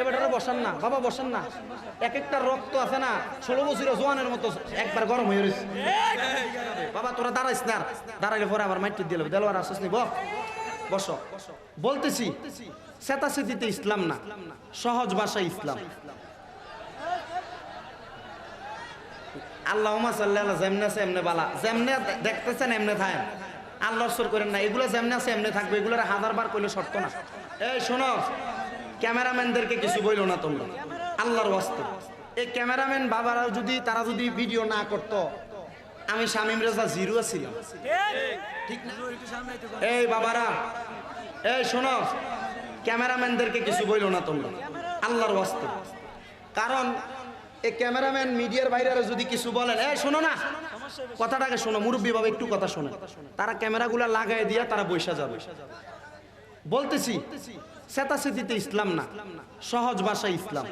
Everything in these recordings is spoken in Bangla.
এবারে বসান না। বাবা, বসান না। এক একটা রক্ত আছে না, ষোলো বছর জোয়ানের মতো একবার গরম হয়ে রয়েছে। বাবা, তোরা দাঁড়াইস না দাঁড়াইলে পরে আবার মাইটি দিল দেলোয়ার আসিস নি বস। বলতেছি সেতাসেতিতে ইসলাম না, সহজ ভাষায় ইসলাম। আল্লাহ সাল্লাহ যেমনে আছে এমনে বালা। যেমনে দেখতেছেন, এমনে থাকেন। আল্লাহ সর করেন না। এগুলো যেমনে আছে, এমনে থাকবে। এগুলোর হাজার বার করলে শর্ত না। এই শোনো ক্যামেরাম্যানদেরকে কিছু বইলো না তোমরা। আল্লাহর ওয়াস্তে। এই ক্যামেরাম্যান বাবারা যদি, তারা যদি ভিডিও না করত, আমি শামিম রেজা জিরো ছিলাম এই বাবারা, এই শোনো, ক্যামেরাম্যানদেরকে কিছু বইলো না তোমরা। আল্লাহর ওয়াস্তে। কারণ, এই ক্যামেরাম্যান মিডিয়ার বাইরে যদি কিছু বলেন, এই শোনো না, কথাটাকে শোনো, মুরব্বী বাবা একটু কথা শোনো তারা ক্যামেরাগুলা লাগাই দিয়া তারা বৈশা যাবে। বলতেছি সেতাসেতিতে ইসলাম না সহজ ভাষায় ইসলাম।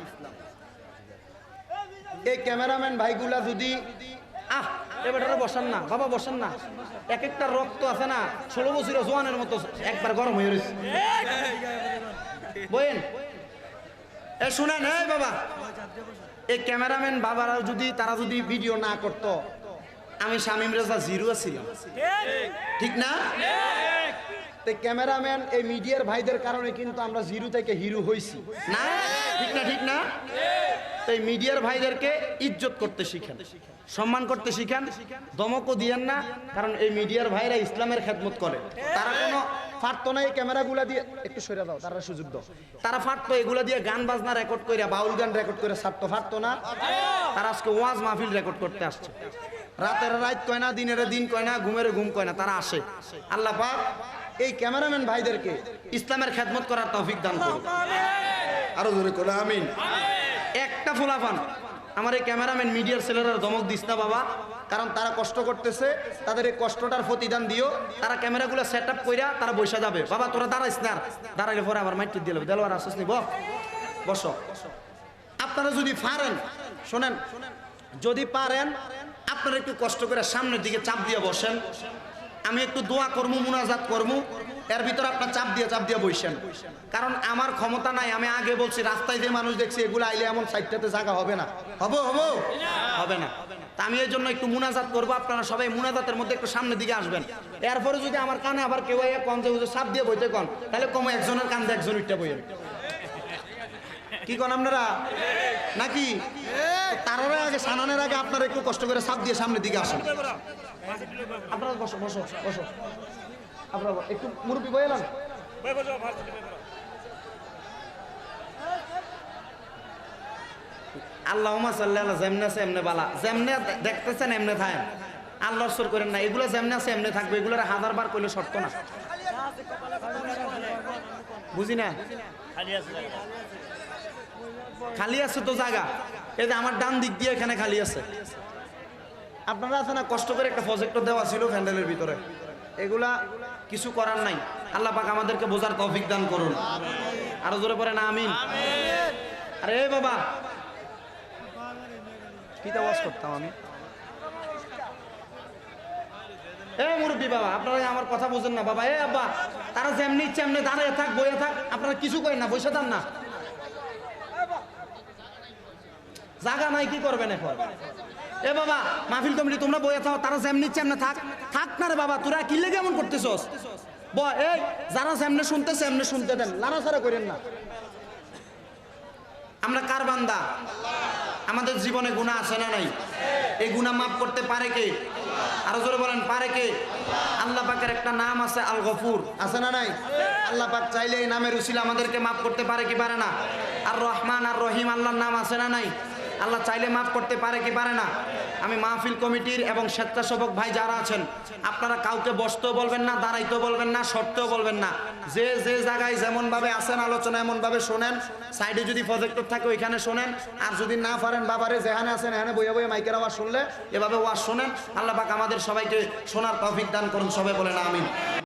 এই ক্যামেরাম্যান ভাইগুলা যদি আহ এবারে বসান না বাবা বসান না। এক একটা রক্ত আছে না ষোলো বছর জোয়ানের মতো একবার গরম হয়ে রয়েছে। বইন এ শুনেন এই বাবা। এই ক্যামেরাম্যান বাবারা যদি তারা যদি ভিডিও না করত আমি শামিম রেজা জিরো ছিলাম। ঠিক না? ক্যামেরাম্যান এই মিডিয়ার ভাইদের কারণে কিন্তু আমরা জিরো থেকে হিরো হইছি। না? ঠিক না ঠিক না? এই মিডিয়ার ভাইদেরকে ইজ্জত করতে শিখেন। সম্মান করতে শিখেন। দমকও দিয়েন না, কারণ এই মিডিয়ার ভাইরা ইসলামের খেদমত করে। তারা কোনো ফাটতো না এই ক্যামেরাগুলা দিয়ে। একটু সরে দাও, তারা সুযোগ দাও। তারা ফাটতো, এগুলা দিয়ে গান বাজনা রেকর্ড করে বাউল গান রেকর্ড করে ছাড়তো, ফাটতো না। তারা আজকে ওয়াজ মাহফিল রেকর্ড করতে আসছে। রাতের রাত কয় না, দিনের দিন কয় না, ঘুমের ঘুম কয় না, তারা আসে। আল্লাহ পাক এই ক্যামেরাম্যান ভাইদেরকে ইসলামের খেদমত করার তৌফিক দান করুন। আরও জোরে করে আমিন। একটা ফুলাফান। আমার এই ক্যামেরাম্যান মিডিয়ার ছেলেরা দমক দিস না বাবা। কারণ তারা কষ্ট করতেছে তাদের এই কষ্টটার প্রতিদান দিও। তারা ক্যামেরাগুলো সেট আপ কইরা তারা বসে যাবে। বাবা তোরা দাঁড়াইস না। দাঁড়াইলে পরে আবার মাইটি দিল দেলোয়ার আসিস নি বস। আপনারা যদি পারেন শোনেন যদি পারেন আপনারা একটু কষ্ট করে সামনের দিকে চাপ দিয়ে বসেন। আমি একটু দোয়া করব মুনাজাত করব এর ভিতরে আপনার চাপ দিয়ে চাপ দিয়ে বসেন কারণ আমার ক্ষমতা নাই, আমি আগে বলছি, রাস্তায় যে মানুষ দেখছি, এগুলো আইলে এমন সাইডটাতে জায়গা হবে না। হব হব? হবে না। তা আমি এই জন্য একটু মুনাজাত করব, আপনারা সবাই মুনাজাতের মধ্যে একটু সামনের দিকে আসবেন। এরপরে যদি আমার কানে আবার কেউ কম যে চাপ দিয়ে বইতে কন তাহলে কম একজনের কান্দে একজন ইটটা বইয়েন। কি কন আপনারা? নাকি? তারার আগে সানানের আগে আপনারা একটু কষ্ট করে সাপ দিয়ে সামনের দিকে আসেন। আপনারা বসো বসো বসো। একটু মুরব্বী বয়ে এলাম আল্লাহ যেমনে বালা। যেমনে দেখতেছেন আল্লাহর এগুলো থাকবে বার করলে না। বুঝি না? খালি আছে তো জায়গা এই যে আমার ডান দিক দিয়ে এখানে খালি আছে। আপনারা আছে না, কষ্ট করে একটা প্রজেক্টর দেওয়া ছিল প্যান্ডেলের ভিতরে। এগুলা কিছু করার নাই। আল্লাহ পাক আমাদেরকে বোঝার তৌফিক দান করুন। আরও জোরে পড়ে না আমিন। আরে বাবা। ওয়াজ করতাম আমি। এ মুরব্বী বাবা, আপনারা আমার কথা বুঝেন না বাবা। এ আব্বা, তারা যেমনি ইচ্ছে এমনি দাঁড়িয়ে থাক, বইয়ে থাক, আপনারা কিছু করেন না, বসে থান না। জায়গা নাই, কি করবেন এখন? এ বাবা, মাহফিল কমিটি, তোমরা বইয়ে থাও, তারা যেমনি ইচ্ছে এমনি থাক। থাক না রে বাবা, তোরা কি লেগে এমন করতেছস? ব এই, যারা যেমনে শুনতেছে এমনি শুনতে দেন লাড়াছাড়া করেন না। আমরা কার বান্দা? আমাদের জীবনে গুণা আছে না নাই? এই গুণা মাফ করতে পারে কে? আরও জোরে বলেন, পারে কে? আল্লাহ পাকের একটা নাম আছে, আল গফুর। আছে না নাই? আল্লাহ পাক চাইলে এই নামের উসিলা আমাদেরকে মাফ করতে পারে কি পারে না? আর রহমান আর রহিম, আল্লাহর নাম আছে না নাই? আল্লাহ চাইলে মাফ করতে পারে কি পারে না? আমি মাহফিল কমিটির এবং স্বেচ্ছাসেবক ভাই যারা আছেন, আপনারা কাউকে বসতেও বলবেন না, দাঁড়াইতেও বলবেন না, সরতেও বলবেন না। যে যে জায়গায় যেমন ভাবে আসেন আলোচনা এমন ভাবে শোনেন। সাইডে যদি প্রজেক্টর থাকে, ওইখানে শোনেন। আর যদি না পারেন, বাবারে যেখানে আছেন, এখানে বইয়া বইয়া মাইকের আওয়াজ শুনলে এভাবে ওয়াজ শোনেন। আল্লাহ পাক আমাদের সবাইকে শোনার তৌফিক দান করুন, সবাই বলেন আমিন।